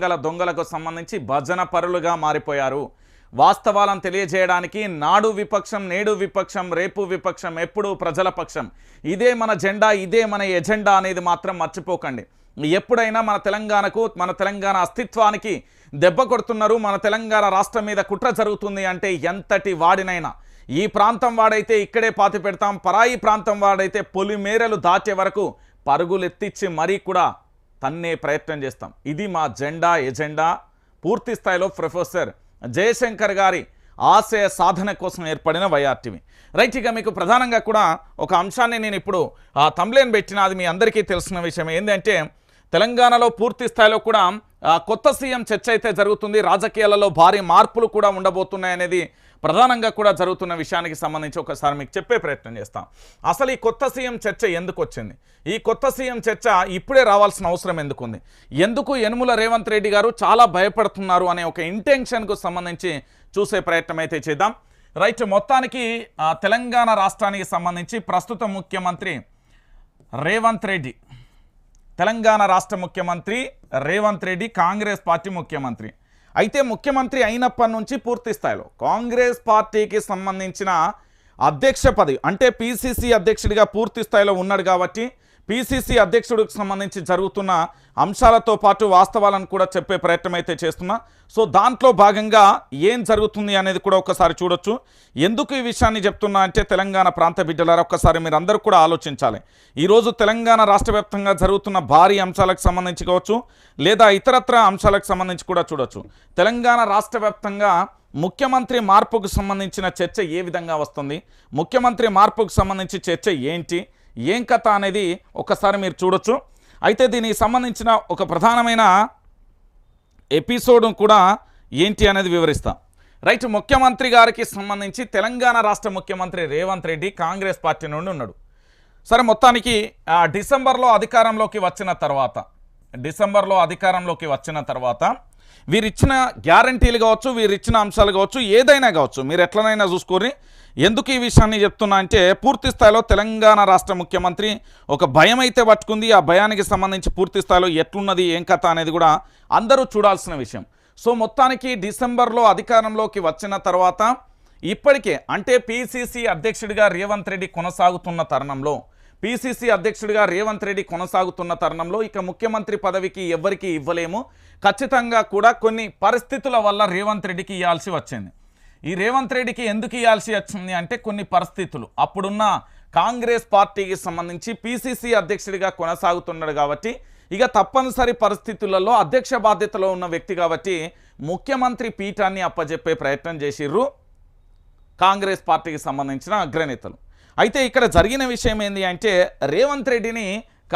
మంగళ దొంగలకు సంబంధించి భజన పరులుగా మారిపోయారు. వాస్తవాలను తెలియజేయడానికి నాడు విపక్షం నేడు విపక్షం రేపు విపక్షం ఎప్పుడు ప్రజల పక్షం. ఇదే మన జెండా ఇదే మన ఎజెండా అనేది మాత్రం మర్చిపోకండి. ఎప్పుడైనా మన తెలంగాణకు మన తెలంగాణ అస్తిత్వానికి దెబ్బ కొడుతున్నారు. మన తెలంగాణ రాష్ట్రం మీద కుట్ర జరుగుతుంది అంటే ఎంతటి వాడినైనా. ఈ ప్రాంతం వాడైతే ఇక్కడే పాతి పెడతాం. పరాయి ప్రాంతం వాడైతే పొలిమేరలు దాచే దాటే వరకు పరుగులెత్తిచ్చి మరీ కూడా తన్నే ప్రయత్నం చేస్తాం. ఇది మా జెండా ఎజెండా. పూర్తి స్థాయిలో ప్రొఫెసర్ జయశంకర్ గారి ఆశయ సాధన కోసం ఏర్పడిన వైఆర్టీవీ. రైట్ ఇక మీకు ప్రధానంగా కూడా ఒక అంశాన్ని నేను ఇప్పుడు ఆ తమ్లేన్ పెట్టిన అది మీ అందరికీ తెలిసిన విషయం ఏంటంటే తెలంగాణలో పూర్తి స్థాయిలో కూడా కొత్త సీఎం చర్చ అయితే జరుగుతుంది. రాజకీయాలలో భారీ మార్పులు కూడా ఉండబోతున్నాయనేది ప్రధానంగా కూడా జరుగుతున్న విషయానికి సంబంధించి ఒకసారి మీకు చెప్పే ప్రయత్నం చేస్తాం. అసలు ఈ కొత్త సీఎం చర్చ ఎందుకు వచ్చింది? ఈ కొత్త సీఎం చర్చ ఇప్పుడే రావాల్సిన అవసరం ఎందుకుంది? ఎందుకు యనుముల రేవంత్ రెడ్డి గారు చాలా భయపడుతున్నారు అనే ఒక ఇంటెన్షన్కు సంబంధించి చూసే ప్రయత్నం అయితే చేద్దాం. రైట్ మొత్తానికి ఆ, తెలంగాణ రాష్ట్రానికి సంబంధించి ప్రస్తుత ముఖ్యమంత్రి రేవంత్ రెడ్డి తెలంగాణ రాష్ట్ర ముఖ్యమంత్రి రేవంత్ రెడ్డి కాంగ్రెస్ పార్టీ ముఖ్యమంత్రి. అయితే ముఖ్యమంత్రి అయినప్పటి నుంచి పూర్తి స్థాయిలో కాంగ్రెస్ పార్టీకి సంబంధించిన అధ్యక్ష పదవి అంటే పిసిసి అధ్యక్షుడిగా పూర్తి స్థాయిలో ఉన్నాడు కాబట్టి పిసిసి అధ్యక్షుడికి సంబంధించి జరుగుతున్న అంశాలతో పాటు వాస్తవాలను కూడా చెప్పే ప్రయత్నం అయితే చేస్తున్నా. సో దాంట్లో భాగంగా ఏం జరుగుతుంది అనేది కూడా ఒకసారి చూడొచ్చు. ఎందుకు ఈ విషయాన్ని చెప్తున్నా అంటే తెలంగాణ ప్రాంత బిడ్డలారా ఒక్కసారి మీరు అందరూ కూడా ఆలోచించాలి. ఈరోజు తెలంగాణ రాష్ట్ర జరుగుతున్న భారీ అంశాలకు సంబంధించి కావచ్చు లేదా ఇతరత్ర అంశాలకు సంబంధించి కూడా చూడొచ్చు. తెలంగాణ రాష్ట్ర ముఖ్యమంత్రి మార్పుకు సంబంధించిన చర్చ ఏ విధంగా వస్తుంది? ముఖ్యమంత్రి మార్పుకు సంబంధించి చర్చ ఏంటి? ఏం కథ అనేది ఒకసారి మీరు చూడొచ్చు. అయితే దీనికి సంబంధించిన ఒక ప్రధానమైన ఎపిసోడ్ కూడా ఏంటి అనేది వివరిస్తాం. రైట్ ముఖ్యమంత్రి గారికి సంబంధించి తెలంగాణ రాష్ట్ర ముఖ్యమంత్రి రేవంత్ రెడ్డి కాంగ్రెస్ పార్టీ నుండి ఉన్నాడు. సరే మొత్తానికి ఆ, డిసెంబర్లో అధికారంలోకి వచ్చిన తర్వాత డిసెంబర్లో అధికారంలోకి వచ్చిన తర్వాత వీరిచ్చిన గ్యారంటీలు కావచ్చు వీరిచ్చిన అంశాలు కావచ్చు ఏదైనా కావచ్చు మీరు ఎట్లనైనా చూసుకొని ఎందుకు ఈ విషయాన్ని చెప్తున్నా అంటే పూర్తి స్థాయిలో తెలంగాణ రాష్ట్ర ముఖ్యమంత్రి ఒక భయం అయితే పట్టుకుంది ఆ భయానికి సంబంధించి పూర్తి స్థాయిలో ఎట్లున్నది ఏం కథ అనేది కూడా అందరూ చూడాల్సిన విషయం. సో మొత్తానికి డిసెంబర్లో అధికారంలోకి వచ్చిన తర్వాత ఇప్పటికే అంటే పిసిసి అధ్యక్షుడిగా రేవంత్ రెడ్డి కొనసాగుతున్న తరుణంలో పిసిసి అధ్యక్షుడిగా రేవంత్ రెడ్డి కొనసాగుతున్న తరుణంలో ఇక ముఖ్యమంత్రి పదవికి ఎవ్వరికి ఇవ్వలేము. ఖచ్చితంగా కూడా కొన్ని పరిస్థితుల వల్ల రేవంత్ రెడ్డికి ఇవ్వాల్సి వచ్చింది. ఈ రేవంత్ రెడ్డికి ఎందుకు ఇవ్వాల్సి వచ్చింది అంటే కొన్ని పరిస్థితులు. అప్పుడున్న కాంగ్రెస్ పార్టీకి సంబంధించి పిసిసి అధ్యక్షుడిగా కొనసాగుతున్నాడు కాబట్టి ఇక తప్పనిసరి పరిస్థితులలో అధ్యక్ష బాధ్యతలో ఉన్న వ్యక్తి కాబట్టి ముఖ్యమంత్రి పీఠాన్ని అప్పజెప్పే ప్రయత్నం చేసిర్రు కాంగ్రెస్ పార్టీకి సంబంధించిన అగ్రనేతలు. అయితే ఇక్కడ జరిగిన విషయం ఏంటి అంటే రేవంత్ రెడ్డిని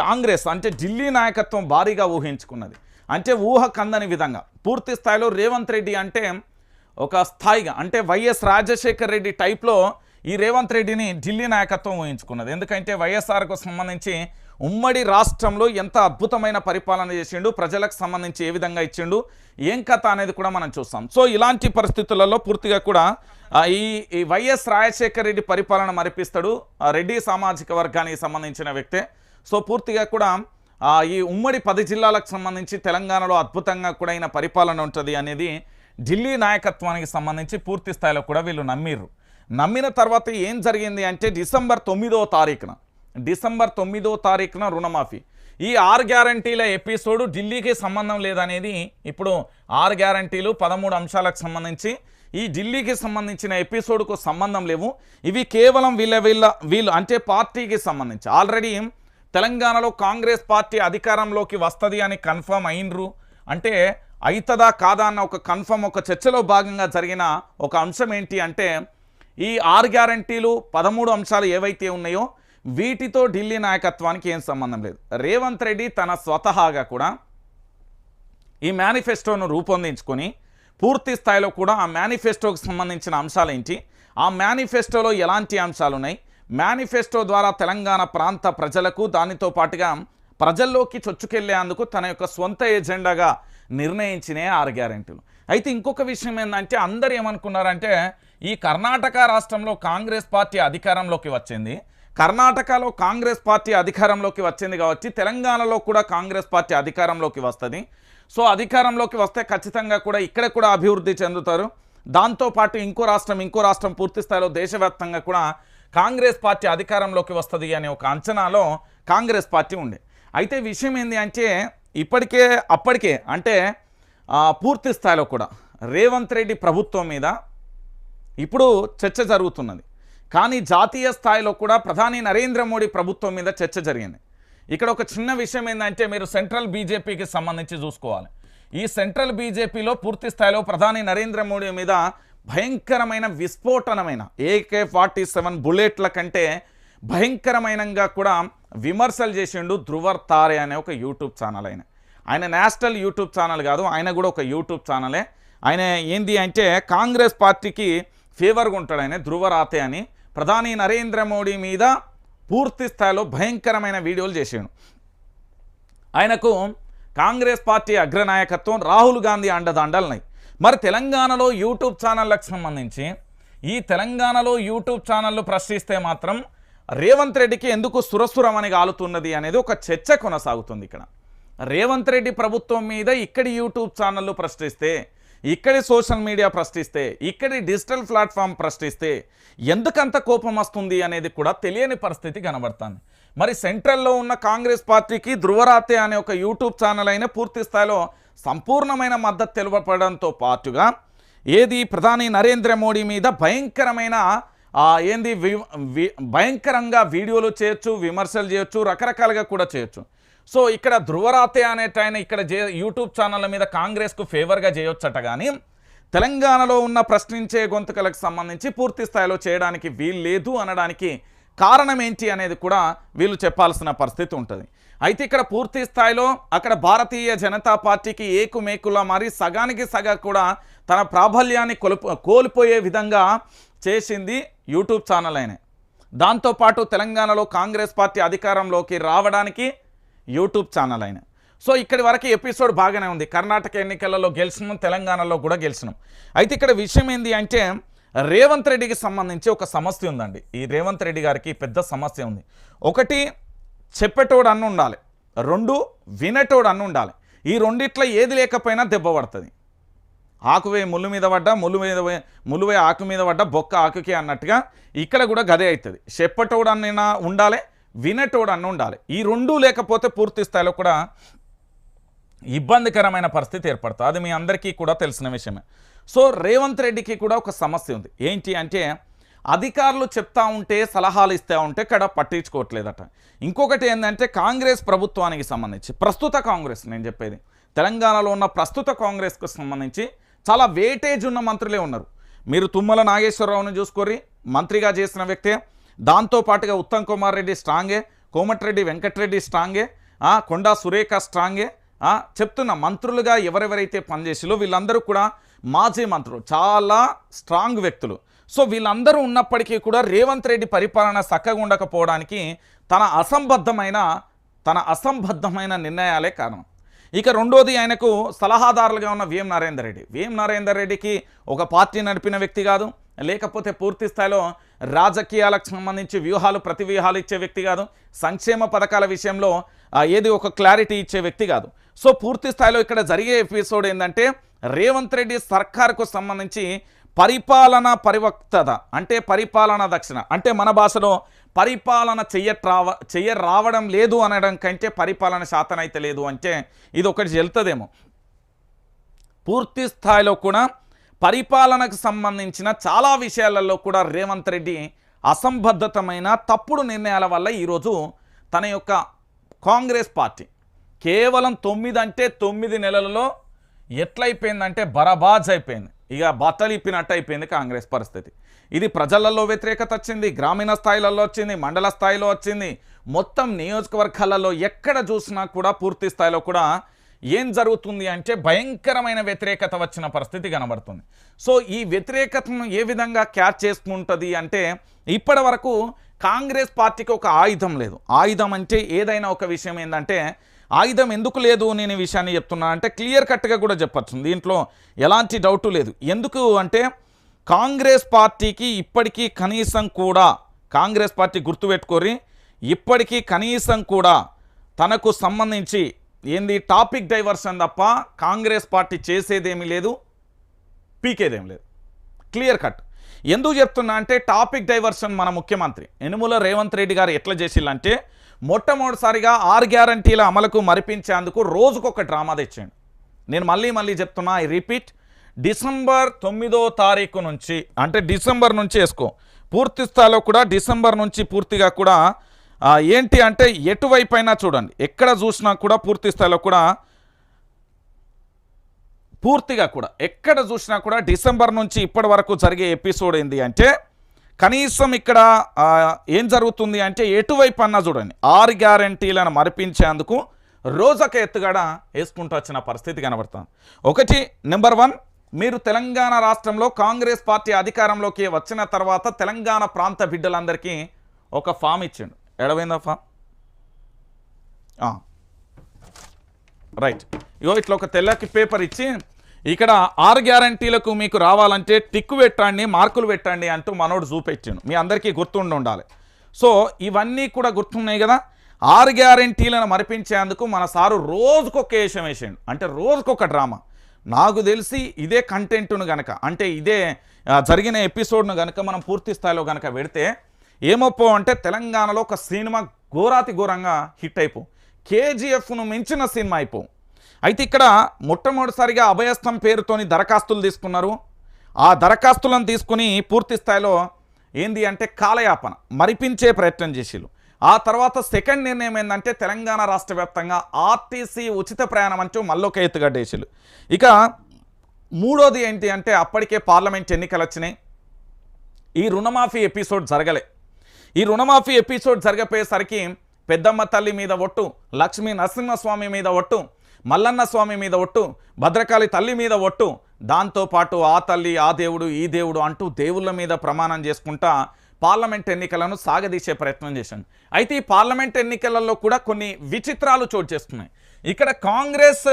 కాంగ్రెస్ అంటే ఢిల్లీ నాయకత్వం భారీగా ఊహించుకున్నది. అంటే ఊహ కందని విధంగా. పూర్తి స్థాయిలో రేవంత్ రెడ్డి అంటే ఒక స్థాయిగా అంటే వైఎస్ రాజశేఖర్ రెడ్డి టైప్లో ఈ రేవంత్ రెడ్డిని ఢిల్లీ నాయకత్వం ఊహించుకున్నది ఎందుకంటే వైఎస్ఆర్కు సంబంధించి ఉమ్మడి రాష్ట్రంలో ఎంత అద్భుతమైన పరిపాలన చేసిండు ప్రజలకు సంబంధించి ఏ విధంగా ఇచ్చిండు ఏం కథ అనేది కూడా మనం చూస్తాం. సో ఇలాంటి పరిస్థితులలో పూర్తిగా కూడా ఈ ఈ వైఎస్ రాజశేఖర్ రెడ్డి పరిపాలన మరిపిస్తాడు రెడ్డి సామాజిక వర్గానికి సంబంధించిన వ్యక్తే. సో పూర్తిగా కూడా ఈ ఉమ్మడి పది జిల్లాలకు సంబంధించి తెలంగాణలో అద్భుతంగా కూడా ఆయన పరిపాలన ఉంటుంది అనేది ఢిల్లీ నాయకత్వానికి సంబంధించి పూర్తి స్థాయిలో కూడా వీళ్ళు నమ్మిర్రు. నమ్మిన తర్వాత ఏం జరిగింది అంటే డిసెంబర్ తొమ్మిదో తారీఖున డిసెంబర్ తొమ్మిదో తారీఖున రుణమాఫీ. ఈ ఆరు గ్యారంటీల ఎపిసోడ్ ఢిల్లీకి సంబంధం లేదనేది ఇప్పుడు ఆరు గ్యారంటీలు పదమూడు అంశాలకు సంబంధించి ఈ ఢిల్లీకి సంబంధించిన ఎపిసోడ్కు సంబంధం లేవు. ఇవి కేవలం వీళ్ళ వీళ్ళ వీళ్ళు అంటే పార్టీకి సంబంధించి. ఆల్రెడీ తెలంగాణలో కాంగ్రెస్ పార్టీ అధికారంలోకి వస్తుంది అని కన్ఫర్మ్ అయినరు. అంటే అవుతుందా కాదా అన్న ఒక కన్ఫర్మ్ ఒక చర్చలో భాగంగా జరిగిన ఒక అంశం ఏంటి అంటే ఈ ఆరు గ్యారంటీలు పదమూడు అంశాలు ఏవైతే ఉన్నాయో వీటితో ఢిల్లీ నాయకత్వానికి ఏం సంబంధం లేదు. రేవంత్ రెడ్డి తన స్వతహాగా కూడా ఈ మేనిఫెస్టోను రూపొందించుకొని పూర్తి స్థాయిలో కూడా ఆ మేనిఫెస్టోకి సంబంధించిన అంశాలు ఏంటి ఆ మేనిఫెస్టోలో ఎలాంటి అంశాలు ఉన్నాయి మేనిఫెస్టో ద్వారా తెలంగాణ ప్రాంత ప్రజలకు దానితో పాటుగా ప్రజల్లోకి చొచ్చుకెళ్ళేందుకు తన యొక్క సొంత ఎజెండాగా నిర్ణయించినే ఆరు గ్యారెంటీలు. అయితే ఇంకొక విషయం ఏంటంటే అందరు ఏమనుకున్నారంటే ఈ కర్ణాటక రాష్ట్రంలో కాంగ్రెస్ పార్టీ అధికారంలోకి వచ్చింది. కర్ణాటకలో కాంగ్రెస్ పార్టీ అధికారంలోకి వచ్చింది కాబట్టి తెలంగాణలో కూడా కాంగ్రెస్ పార్టీ అధికారంలోకి వస్తుంది. సో అధికారంలోకి వస్తే ఖచ్చితంగా కూడా ఇక్కడ కూడా అభివృద్ధి చెందుతారు. దాంతోపాటు ఇంకో రాష్ట్రం ఇంకో రాష్ట్రం పూర్తి స్థాయిలో దేశవ్యాప్తంగా కూడా కాంగ్రెస్ పార్టీ అధికారంలోకి వస్తుంది అనే ఒక అంచనాలో కాంగ్రెస్ పార్టీ ఉండే అయితే విషయం ఏంటి అంటే ఇప్పటికే అప్పటికే అంటే పూర్తి స్థాయిలో కూడా రేవంత్ రెడ్డి ప్రభుత్వం మీద ఇప్పుడు చర్చ జరుగుతున్నది. కానీ జాతీయ స్థాయిలో కూడా ప్రధాని నరేంద్ర మోడీ ప్రభుత్వం మీద చర్చ జరిగింది. ఇక్కడ ఒక చిన్న విషయం ఏంటంటే మీరు సెంట్రల్ బీజేపీకి సంబంధించి చూసుకోవాలి. ఈ సెంట్రల్ బీజేపీలో పూర్తి స్థాయిలో ప్రధాని నరేంద్ర మోడీ మీద భయంకరమైన విస్ఫోటనమైన ఏకే ఫార్టీ సెవెన్ బుల్లెట్ల కంటే భయంకరమైనగా కూడా విమర్శలు చేసిండు ధృవర్ తారే అనే ఒక యూట్యూబ్ ఛానల్ ఆయన. ఆయన నేషనల్ యూట్యూబ్ ఛానల్ కాదు ఆయన కూడా ఒక యూట్యూబ్ ఛానలే. ఆయన ఏంది అంటే కాంగ్రెస్ పార్టీకి ఫేవర్గా ఉంటాడు ఆయన ధృవరాతే అని ప్రధాని నరేంద్ర మోడీ మీద పూర్తి స్థాయిలో భయంకరమైన వీడియోలు చేసాడు. ఆయనకు కాంగ్రెస్ పార్టీ అగ్రనాయకత్వం రాహుల్ గాంధీ అండదండలున్నాయి. మరి తెలంగాణలో యూట్యూబ్ ఛానళ్ళకు సంబంధించి ఈ తెలంగాణలో యూట్యూబ్ ఛానళ్ళు ప్రశ్నిస్తే మాత్రం రేవంత్ రెడ్డికి ఎందుకు సురసురమని గాలుతున్నది అనేది ఒక చర్చ కొనసాగుతుంది ఇక్కడ. రేవంత్ రెడ్డి ప్రభుత్వం మీద ఇక్కడి యూట్యూబ్ ఛానళ్ళు ప్రశ్నిస్తే ఇక్కడి సోషల్ మీడియా ప్రశ్నిస్తే ఇక్కడి డిజిటల్ ప్లాట్ఫామ్ ప్రశ్నిస్తే ఎందుకంత కోపం వస్తుంది అనేది కూడా తెలియని పరిస్థితి కనబడుతుంది. మరి సెంట్రల్లో ఉన్న కాంగ్రెస్ పార్టీకి ధృవరాతే అనే ఒక యూట్యూబ్ ఛానల్ అయిన పూర్తి స్థాయిలో సంపూర్ణమైన మద్దతు తెలుపడంతో పాటుగా ఏది ప్రధాని నరేంద్ర మోడీ మీద భయంకరమైన ఏంది వి- భయంకరంగా వీడియోలు చేయొచ్చు విమర్శలు చేయొచ్చు రకరకాలుగా కూడా చేయొచ్చు. సో ఇక్కడ ధ్రువరాతే అనేట ఆయన ఇక్కడ జే యూట్యూబ్ ఛానళ్ళ మీద కాంగ్రెస్కు ఫేవర్గా చేయొచ్చట కానీ తెలంగాణలో ఉన్న ప్రశ్నించే గొంతుకలకు సంబంధించి పూర్తి స్థాయిలో చేయడానికి వీలు లేదు అనడానికి కారణం ఏంటి అనేది కూడా వీళ్ళు చెప్పాల్సిన పరిస్థితి ఉంటుంది. అయితే ఇక్కడ పూర్తి స్థాయిలో అక్కడ భారతీయ జనతా పార్టీకి ఏకుమేకులా మరి సగానికి సగా కూడా తన ప్రాబల్యాన్ని కోల్పోయే విధంగా చేసింది యూట్యూబ్ ఛానల్ అయిన. దాంతోపాటు తెలంగాణలో కాంగ్రెస్ పార్టీ అధికారంలోకి రావడానికి యూట్యూబ్ ఛానల్ అయిన. సో ఇక్కడి వరకు ఎపిసోడ్ బాగానే ఉంది. కర్ణాటక ఎన్నికలలో గెలిచినాం తెలంగాణలో కూడా గెలిచినాం. అయితే ఇక్కడ విషయం ఏంది అంటే రేవంత్ రెడ్డికి సంబంధించి ఒక సమస్య ఉందండి. ఈ రేవంత్ రెడ్డి గారికి పెద్ద సమస్య ఉంది. ఒకటి చెప్పేటోడు అన్ను ఉండాలి. రెండు వినేటోడు అన్ను ఉండాలి. ఈ రెండిట్లో ఏది లేకపోయినా దెబ్బ పడుతుంది. ఆకువే ముళ్ళు మీద పడ్డా ముళ్ళు మీద వే- ములువే ఆకు మీద పడ్డా బొక్క ఆకుకి అన్నట్టుగా ఇక్కడ కూడా గదే అవుతుంది. చెప్పటోడు ఉండాలి వినేటోడు అన్న ఉండాలి ఈ రెండూ లేకపోతే పూర్తి స్థాయిలో కూడా ఇబ్బందికరమైన పరిస్థితి ఏర్పడుతుంది అది మీ అందరికీ కూడా తెలిసిన విషయమే. సో రేవంత్ రెడ్డికి కూడా ఒక సమస్య ఉంది. ఏంటి అంటే అధికారులు చెప్తా ఉంటే సలహాలు ఇస్తూ ఉంటే ఇక్కడ పట్టించుకోవట్లేదట. ఇంకొకటి ఏంటంటే కాంగ్రెస్ ప్రభుత్వానికి సంబంధించి ప్రస్తుత కాంగ్రెస్ నేను చెప్పేది తెలంగాణలో ఉన్న ప్రస్తుత కాంగ్రెస్కు సంబంధించి చాలా వేటేజ్ ఉన్న మంత్రులే ఉన్నారు. మీరు తుమ్మల నాగేశ్వరరావుని చూసుకోరి మంత్రిగా చేసిన వ్యక్తే దాంతోపాటుగా ఉత్తమ్ కుమార్ రెడ్డి స్ట్రాంగే కోమటిరెడ్డి వెంకటరెడ్డి స్ట్రాంగే కొండా సురేఖ స్ట్రాంగే చెప్తున్న మంత్రులుగా ఎవరెవరైతే పనిచేసిలో వీళ్ళందరూ కూడా మాజీ మంత్రులు చాలా స్ట్రాంగ్ వ్యక్తులు. సో వీళ్ళందరూ ఉన్నప్పటికీ కూడా రేవంత్ రెడ్డి పరిపాలన చక్కగా ఉండకపోవడానికి తన అసంబద్ధమైన తన అసంబద్ధమైన నిర్ణయాలే కారణం. ఇక రెండోది ఆయనకు సలహాదారులుగా ఉన్న విఎం నరేందర్ రెడ్డి. విఎం నరేందర్ రెడ్డికి ఒక పార్టీ నడిపిన వ్యక్తి కాదు. లేకపోతే పూర్తి స్థాయిలో రాజకీయాలకు సంబంధించి వ్యూహాలు ప్రతి వ్యూహాలు ఇచ్చే వ్యక్తి కాదు. సంక్షేమ పథకాల విషయంలో ఏది ఒక క్లారిటీ ఇచ్చే వ్యక్తి కాదు. సో పూర్తి స్థాయిలో ఇక్కడ జరిగే ఎపిసోడ్ ఏంటంటే రేవంత్ రెడ్డి సర్కార్కు సంబంధించి పరిపాలన పరివక్తత అంటే పరిపాలన దక్షిణ అంటే మన భాషలో పరిపాలన చెయ్యట్రావ చెయ్య రావడం లేదు అనడం కంటే పరిపాలన శాతం అయితే లేదు అంటే ఇది ఒకటి చెల్తుందేమో పూర్తి స్థాయిలో కూడా పరిపాలనకు సంబంధించిన చాలా విషయాలలో కూడా రేవంత్ రెడ్డి అసంబద్ధతమైన తప్పుడు నిర్ణయాల వల్ల ఈరోజు తన యొక్క కాంగ్రెస్ పార్టీ కేవలం తొమ్మిది అంటే తొమ్మిది నెలలలో ఎట్లయిపోయిందంటే బరబాజ్ అయిపోయింది ఇక బట్టలు అయిపోయింది కాంగ్రెస్ పరిస్థితి. ఇది ప్రజలలో వ్యతిరేకత వచ్చింది గ్రామీణ స్థాయిలలో వచ్చింది మండల స్థాయిలో వచ్చింది. మొత్తం నియోజకవర్గాలలో ఎక్కడ చూసినా కూడా పూర్తి స్థాయిలో కూడా ఏం జరుగుతుంది అంటే భయంకరమైన వ్యతిరేకత వచ్చిన పరిస్థితి కనబడుతుంది. సో ఈ వ్యతిరేకతను ఏ విధంగా క్యాచ్ చేసుకుంటుంది అంటే ఇప్పటి వరకు కాంగ్రెస్ పార్టీకి ఒక ఆయుధం లేదు. ఆయుధం అంటే ఏదైనా ఒక విషయం ఏంటంటే ఆయుధం ఎందుకు లేదు నేను ఈ విషయాన్ని చెప్తున్నా అంటే క్లియర్ కట్గా కూడా చెప్పచ్చు. దీంట్లో ఎలాంటి డౌటు లేదు. ఎందుకు అంటే కాంగ్రెస్ పార్టీకి ఇప్పటికీ కనీసం కూడా కాంగ్రెస్ పార్టీ గుర్తుపెట్టుకొని ఇప్పటికీ కనీసం కూడా తనకు సంబంధించి ఏంది? టాపిక్ డైవర్షన్ తప్ప కాంగ్రెస్ పార్టీ చేసేదేమీ లేదు పీకేదేం లేదు. Clear cut. ఎందుకు చెప్తున్నా అంటే టాపిక్ డైవర్షన్ మన ముఖ్యమంత్రి. యనుమల రేవంత్ రెడ్డి గారు ఎట్లా చేసిల్లంటే మొట్టమొదటిసారిగా ఆరు గ్యారంటీల అమలుకు మరిపించేందుకు రోజుకొక డ్రామా తెచ్చాడు. నేను మళ్ళీ మళ్ళీ చెప్తున్నా ఐ రిపీట్ డిసెంబర్ తొమ్మిదో తారీఖు నుంచి అంటే డిసెంబర్ నుంచి వేసుకో పూర్తి స్థాయిలో కూడా డిసెంబర్ నుంచి పూర్తిగా కూడా ఏంటి అంటే ఎటువైపు అయినా చూడండి. ఎక్కడ చూసినా కూడా పూర్తి స్థాయిలో కూడా పూర్తిగా కూడా ఎక్కడ చూసినా కూడా డిసెంబర్ నుంచి ఇప్పటి వరకు జరిగే ఎపిసోడ్ ఏంది అంటే కనీసం ఇక్కడ ఏం జరుగుతుంది అంటే ఎటువైపు అన్నా చూడండి. ఆరు గ్యారంటీలను మరిపించేందుకు రోజొక ఎత్తుగడ వేసుకుంటూ వచ్చిన పరిస్థితి కనబడుతుంది. ఒకటి నెంబర్ వన్ మీరు తెలంగాణ రాష్ట్రంలో కాంగ్రెస్ పార్టీ అధికారంలోకి వచ్చిన తర్వాత తెలంగాణ ప్రాంత బిడ్డలందరికీ ఒక ఫామ్ ఇచ్చిండు. ఎడవైందప్పా రైట్. ఇగో ఇట్లా ఒక తెల్లకి పేపర్ ఇచ్చి ఇక్కడ ఆరు గ్యారంటీలకు మీకు రావాలంటే టిక్కు పెట్టండి మార్కులు పెట్టండి అంటూ మనోడు చూపెట్టిండు. మీ అందరికీ గుర్తుండి ఉండాలి. సో ఇవన్నీ కూడా గుర్తున్నాయి కదా? ఆరు గ్యారంటీలను మరిపించేందుకు మన సారు రోజుకొక వేషం వేసాడు. అంటే రోజుకొక డ్రామా. నాకు తెలిసి ఇదే కంటెంట్ను గనక అంటే ఇదే జరిగిన ఎపిసోడ్ను గనక మనం పూర్తి స్థాయిలో గనక పెడితే ఏమొప్పో అంటే తెలంగాణలో ఒక సినిమా ఘోరాతి ఘోరంగా హిట్ అయిపో. కేజీఎఫ్ను మించిన సినిమా అయిపో. అయితే ఇక్కడ మొట్టమొదటిసారిగా అభయస్థం పేరుతోని దరఖాస్తులు తీసుకున్నారు. ఆ దరఖాస్తులను తీసుకుని పూర్తి స్థాయిలో ఏంది అంటే కాలయాపన మరిపించే ప్రయత్నం చేసిరు ఆ తర్వాత సెకండ్ నిర్ణయం ఏంటంటే తెలంగాణ రాష్ట్ర వ్యాప్తంగా ఆర్టీసీ ఉచిత ప్రయాణం అంటూ మళ్ళొక ఎత్తుగడ్డేసిలు ఇక మూడోది ఏంటి అంటే అప్పటికే పార్లమెంట్ ఎన్నికలు వచ్చినాయి ఈ రుణమాఫీ ఎపిసోడ్ జరగలే. ఈ రుణమాఫీ ఎపిసోడ్ జరగపోయేసరికి పెద్దమ్మ తల్లి మీద ఒట్టు లక్ష్మీ నరసింహస్వామి మీద ఒట్టు మల్లన్న స్వామి మీద ఒట్టు భద్రకాళి తల్లి మీద ఒట్టు దాంతోపాటు ఆ తల్లి ఆ దేవుడు ఈ దేవుడు అంటూ దేవుళ్ళ మీద ప్రమాణం చేసుకుంటా పార్లమెంట్ ఎన్నికలను సాగదీసే ప్రయత్నం చేశాను అయితే ఈ పార్లమెంట్ ఎన్నికలలో కూడా కొన్ని విచిత్రాలు చోటు చేస్తున్నాయి ఇక్కడ కాంగ్రెస్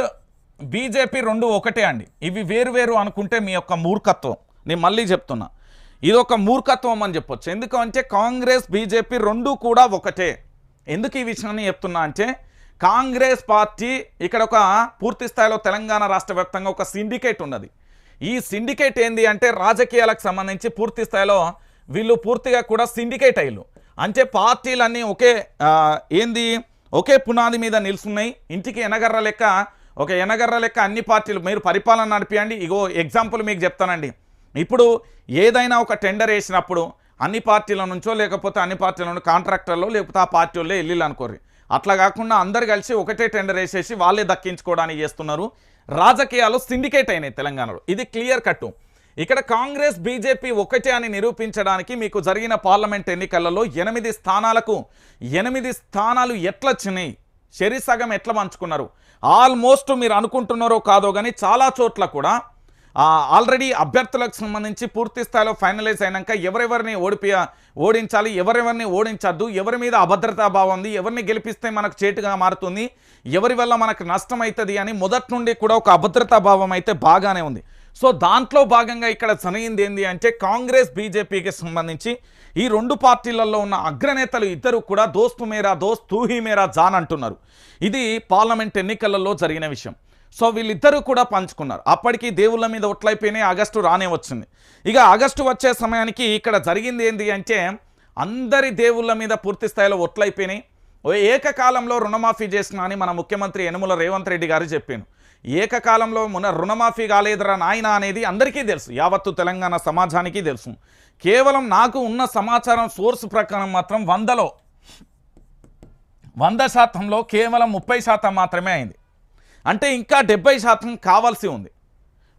బీజేపీ రెండు ఒకటే అండి. ఇవి వేరు వేరు అనుకుంటే మీ యొక్క మూర్ఖత్వం. నేను మళ్ళీ చెప్తున్నా. ఇది ఒక మూర్ఖత్వం అని చెప్పొచ్చు. ఎందుకంటే కాంగ్రెస్ బీజేపీ రెండు కూడా ఒకటే. ఎందుకు ఈ విషయాన్ని చెప్తున్నా అంటే కాంగ్రెస్ పార్టీ ఇక్కడ ఒక పూర్తి స్థాయిలో తెలంగాణ రాష్ట్ర వ్యాప్తంగా ఒక సిండికేట్ ఉన్నది. ఈ సిండికేట్ ఏంది అంటే రాజకీయాలకు సంబంధించి పూర్తి స్థాయిలో వీళ్ళు పూర్తిగా కూడా సిండికేట్ అయ్యారు అంటే పార్టీలన్నీ ఒకే ఏంది? ఒకే పునాది మీద నిలుస్తున్నాయి. ఇంటికి ఎనగర్ర లెక్క ఒక ఎనగర్ర లెక్క అన్ని పార్టీలు మీరు పరిపాలన నడిపియండి. ఇగో ఎగ్జాంపుల్ మీకు చెప్తానండి. ఇప్పుడు ఏదైనా ఒక టెండర్ వేసినప్పుడు అన్ని పార్టీల నుంచో లేకపోతే అన్ని పార్టీల నుండి కాంట్రాక్టర్లో లేకపోతే ఆ పార్టీ వాళ్ళే వెళ్ళిళ్ళు అనుకోర్రి. అట్లా కాకుండా అందరు కలిసి ఒకటే టెండర్ వేసేసి వాళ్ళే దక్కించుకోవడానికి చేస్తున్నారు. రాజకీయాలు సిండికేట్ అయినాయి తెలంగాణలో. ఇది క్లియర్ కట్టు. ఇక్కడ కాంగ్రెస్ బీజేపీ ఒకటే అని నిరూపించడానికి మీకు జరిగిన పార్లమెంట్ ఎన్నికలలో ఎనిమిది స్థానాలకు ఎనిమిది స్థానాలు ఎట్లా వచ్చినాయి శరీసగం ఎట్లా పంచుకున్నారు? ఆల్మోస్ట్ మీరు అనుకుంటున్నారో కాదో కానీ చాలా చోట్ల కూడా ఆల్రెడీ అభ్యర్థులకు సంబంధించి పూర్తి స్థాయిలో ఫైనలైజ్ అయినాక ఎవరెవరిని ఓడిపియ ఓడించాలి ఎవరెవరిని ఓడించద్దు ఎవరి మీద అభద్రతా భావం ఉంది ఎవరిని గెలిపిస్తే మనకు చేటుగా మారుతుంది ఎవరి వల్ల మనకు నష్టం అవుతుంది అని మొదటి నుండి కూడా ఒక అభద్రతా భావం అయితే బాగానే ఉంది. సో దాంట్లో భాగంగా ఇక్కడ జరిగింది ఏంది అంటే కాంగ్రెస్ బీజేపీకి సంబంధించి ఈ రెండు పార్టీలలో ఉన్న అగ్రనేతలు ఇద్దరు కూడా దోస్తు మేరా దోస్త్ తూహి మేరా జాన్ అంటున్నారు. ఇది పార్లమెంట్ ఎన్నికలలో జరిగిన విషయం. సో వీళ్ళిద్దరూ కూడా పంచుకున్నారు. అప్పటికి దేవుళ్ళ మీద ఒట్లయిపోయినాయి ఆగస్టు రానే వచ్చింది. ఇక ఆగస్టు వచ్చే సమయానికి ఇక్కడ జరిగింది ఏంది అంటే అందరి దేవుళ్ళ మీద పూర్తి స్థాయిలో ఒట్లయిపోయినాయి ఓ ఏకకాలంలో రుణమాఫీ చేసిన అని మన ముఖ్యమంత్రి యనుమల రేవంత్ రెడ్డి గారు చెప్పాను. ఏకకాలంలో మున రుణమాఫీ కాలేదురా నాయన అనేది అందరికీ తెలుసు. యావత్తు తెలంగాణ సమాజానికి తెలుసు. కేవలం నాకు ఉన్న సమాచారం సోర్స్ ప్రకారం మాత్రం వందలో వంద శాతంలో కేవలం ముప్పై శాతం మాత్రమే అయింది. అంటే ఇంకా డెబ్బై శాతం కావాల్సి ఉంది.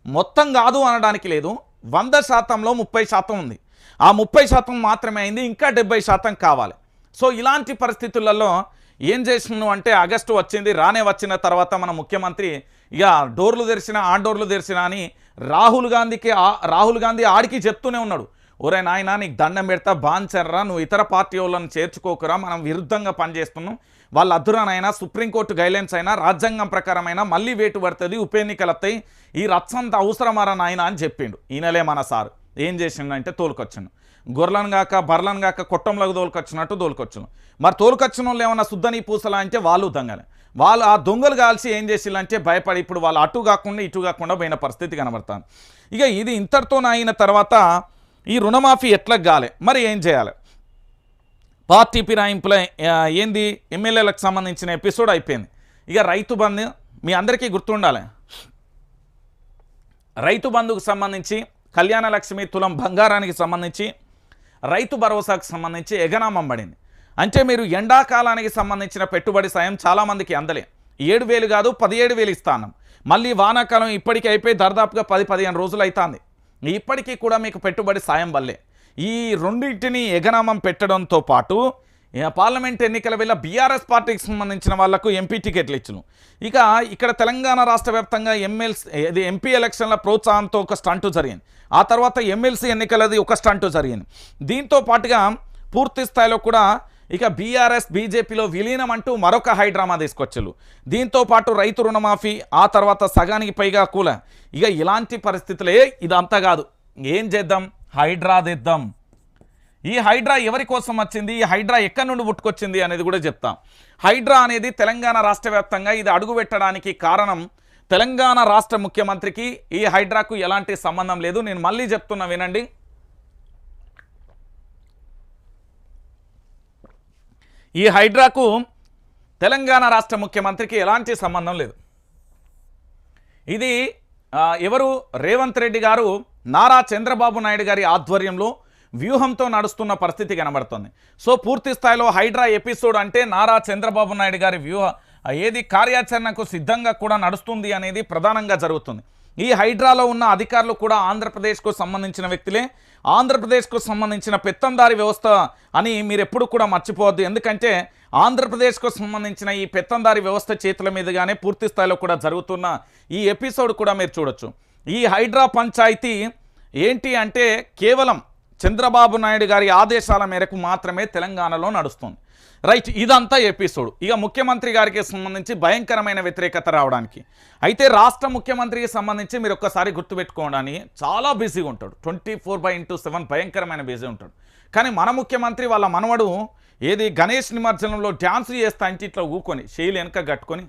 మొత్తం కాదు అనడానికి లేదు. వంద శాతంలో ముప్పై శాతం ఉంది. ఆ ముప్పై శాతం మాత్రమే అయింది. ఇంకా డెబ్బై శాతం కావాలి. సో ఇలాంటి పరిస్థితులలో ఏం చేసినావు అంటే ఆగస్టు వచ్చింది రానే వచ్చిన తర్వాత మన ముఖ్యమంత్రి ఇక డోర్లు తెరిచిన ఆ డోర్లు తెరిచిన అని రాహుల్ గాంధీకి రాహుల్ గాంధీ ఆడికి చెప్తూనే ఉన్నాడు. ఒరే నాయన నీకు దండం పెడతా బాన్చర్రా నువ్వు ఇతర పార్టీ వాళ్ళని చేర్చుకోకురా మనం విరుద్ధంగా పనిచేస్తున్నాం. వాళ్ళ అద్దురానైనా సుప్రీంకోర్టు గైడ్లైన్స్ అయినా రాజ్యాంగం ప్రకారమైనా మళ్ళీ వేటు పడుతుంది ఉప ఎన్నికలు వస్తాయి ఈ రచ్చంత అవసరమారా నాయన అని చెప్పిండు. ఈయనలే మన సారు. ఏం చేసిండంటే తోలుకొచ్చిండు. గొర్రెలను గాక బర్లను గాక కొట్టంలోకి తోలుకొచ్చినట్టు తోలుకొచ్చును మరి తోలుకొచ్చిన వాళ్ళు ఏమన్నా శుద్ధని పూసలా అంటే వాళ్ళు దొంగలే. వాళ్ళు ఆ దొంగలు కాల్చి ఏం చేసిల్లంటే భయపడి ఇప్పుడు వాళ్ళు అటు కాకుండా ఇటు కాకుండా పోయిన పరిస్థితి కనబడుతుంది. ఇక ఇది ఇంతటితో అయిన తర్వాత ఈ రుణమాఫీ ఎట్లా కాలే? మరి ఏం చేయాలి? పార్టీ ఫిరాయింపుల ఏంది? ఎమ్మెల్యేలకు సంబంధించిన ఎపిసోడ్ అయిపోయింది. ఇక రైతు బంధు మీ అందరికీ గుర్తుండాలి. రైతు బంధుకు సంబంధించి కళ్యాణ లక్ష్మి తులం బంగారానికి సంబంధించి రైతు భరోసాకు సంబంధించి ఎగనామం పడింది. అంటే మీరు ఎండాకాలానికి సంబంధించిన పెట్టుబడి సాయం చాలామందికి అందలే. ఏడు వేలు కాదు పదిహేడు వేలు ఇస్తాను మళ్ళీ వానాకాలం ఇప్పటికీ అయిపోయి దర్దాపుగా పది పదిహేను రోజులు అవుతుంది ఇప్పటికీ కూడా మీకు పెట్టుబడి సాయం వల్లే. ఈ రెండింటిని ఎగనామం పెట్టడంతో పాటు పార్లమెంట్ ఎన్నికల వేళ బీఆర్ఎస్ పార్టీకి సంబంధించిన వాళ్ళకు ఎంపీ టికెట్లు ఇచ్చును. ఇక ఇక్కడ తెలంగాణ రాష్ట్ర వ్యాప్తంగా ఎమ్మెల్సీ ఇది ఎంపీ ఎలక్షన్ల ప్రోత్సాహంతో ఒక స్టంటు జరిగింది. ఆ తర్వాత ఎమ్మెల్సీ ఎన్నికలది ఒక స్టంటు జరిగింది. దీంతో పాటుగా పూర్తి స్థాయిలో కూడా ఇక బీఆర్ఎస్ బీజేపీలో విలీనం అంటూ మరొక హైడ్రామా తీసుకొచ్చారు దీంతో పాటు రైతు రుణమాఫీ ఆ తర్వాత సగానికి పైగా కూల. ఇక ఇలాంటి పరిస్థితులే ఇదంతా కాదు. ఏం చేద్దాం? హైడ్రా దిద్దాం. ఈ హైడ్రా ఎవరి కోసం వచ్చింది? ఈ హైడ్రా ఎక్కడి నుండి పుట్టుకొచ్చింది అనేది కూడా చెప్తాం. హైడ్రా అనేది తెలంగాణ రాష్ట్ర వ్యాప్తంగా ఇది అడుగు పెట్టడానికి కారణం తెలంగాణ రాష్ట్ర ముఖ్యమంత్రికి ఈ హైడ్రాకు ఎలాంటి సంబంధం లేదు. నేను మళ్ళీ చెప్తున్నా వినండి. ఈ హైడ్రాకు తెలంగాణ రాష్ట్ర ముఖ్యమంత్రికి ఎలాంటి సంబంధం లేదు. ఇది ఎవరు? రేవంత్ రెడ్డి గారు నారా చంద్రబాబు నాయుడు గారి ఆధ్వర్యంలో వ్యూహంతో నడుస్తున్న పరిస్థితి కనబడుతుంది. సో పూర్తి స్థాయిలో హైడ్రా ఎపిసోడ్ అంటే నారా చంద్రబాబు నాయుడు గారి వ్యూహ ఏది కార్యాచరణకు సిద్ధంగా కూడా నడుస్తుంది అనేది ప్రధానంగా జరుగుతుంది. ఈ హైడ్రాలో ఉన్న అధికారులు కూడా ఆంధ్రప్రదేశ్కు సంబంధించిన వ్యక్తులే. ఆంధ్రప్రదేశ్కు సంబంధించిన పెత్తందారి వ్యవస్థ అని మీరు ఎప్పుడు కూడా మర్చిపోవద్దు. ఎందుకంటే ఆంధ్రప్రదేశ్కు సంబంధించిన ఈ పెత్తందారి వ్యవస్థ చేతుల మీదుగానే పూర్తి స్థాయిలో కూడా జరుగుతున్న ఈ ఎపిసోడ్ కూడా మీరు చూడొచ్చు. ఈ హైడ్రా పంచాయతీ ఏంటి అంటే కేవలం చంద్రబాబు నాయుడు గారి ఆదేశాల మేరకు మాత్రమే తెలంగాణలో నడుస్తుంది. రైట్ ఇదంతా ఎపిసోడ్ ఇక ముఖ్యమంత్రి గారికి సంబంధించి భయంకరమైన వ్యతిరేకత రావడానికి. అయితే రాష్ట్ర ముఖ్యమంత్రికి సంబంధించి మీరు ఒక్కసారి గుర్తుపెట్టుకోవడానికి చాలా బిజీగా ఉంటాడు. Twenty four by into seven భయంకరమైన బిజీ ఉంటాడు. కానీ మన ముఖ్యమంత్రి వాళ్ళ మనవడు ఏది గణేష్ నిమజ్జనంలో డ్యాన్స్ చేస్తా ఇంటి ఇట్లా ఊకొని శైలి వెనక కట్టుకొని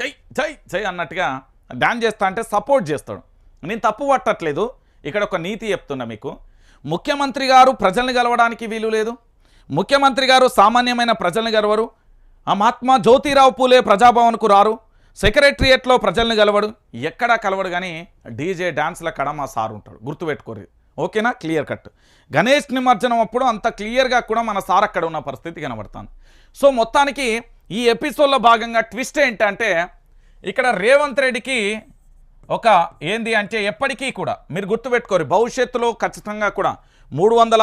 జై జై జై అన్నట్టుగా బ్యాన్ చేస్తా అంటే సపోర్ట్ చేస్తాడు. నేను తప్పు పట్టట్లేదు. ఇక్కడ ఒక నీతి చెప్తున్నా మీకు. ముఖ్యమంత్రి గారు ప్రజల్ని గెలవడానికి వీలు లేదు. ముఖ్యమంత్రి గారు సామాన్యమైన ప్రజల్ని గెలవరు. ఆ మహాత్మా జ్యోతిరావు పూలే ప్రజాభవన్కు రారు. సెక్రటరియట్లో ప్రజల్ని గెలవడు. ఎక్కడా కలవడు కానీ డీజే డ్యాన్స్ల కడ మా సార్ ఉంటాడు. గుర్తుపెట్టుకోరు. ఓకేనా? Clear cut. గణేష్ నిమజ్జనం అప్పుడు అంత క్లియర్గా కూడా మన సార్ అక్కడ ఉన్న పరిస్థితి కనబడుతుంది. సో మొత్తానికి ఈ ఎపిసోడ్లో భాగంగా ట్విస్ట్ ఏంటంటే ఇక్కడ రేవంత్ రెడ్డికి ఒక ఏంది అంటే ఎప్పటికీ కూడా మీరు గుర్తుపెట్టుకోరు భవిష్యత్తులో ఖచ్చితంగా కూడా మూడు వందల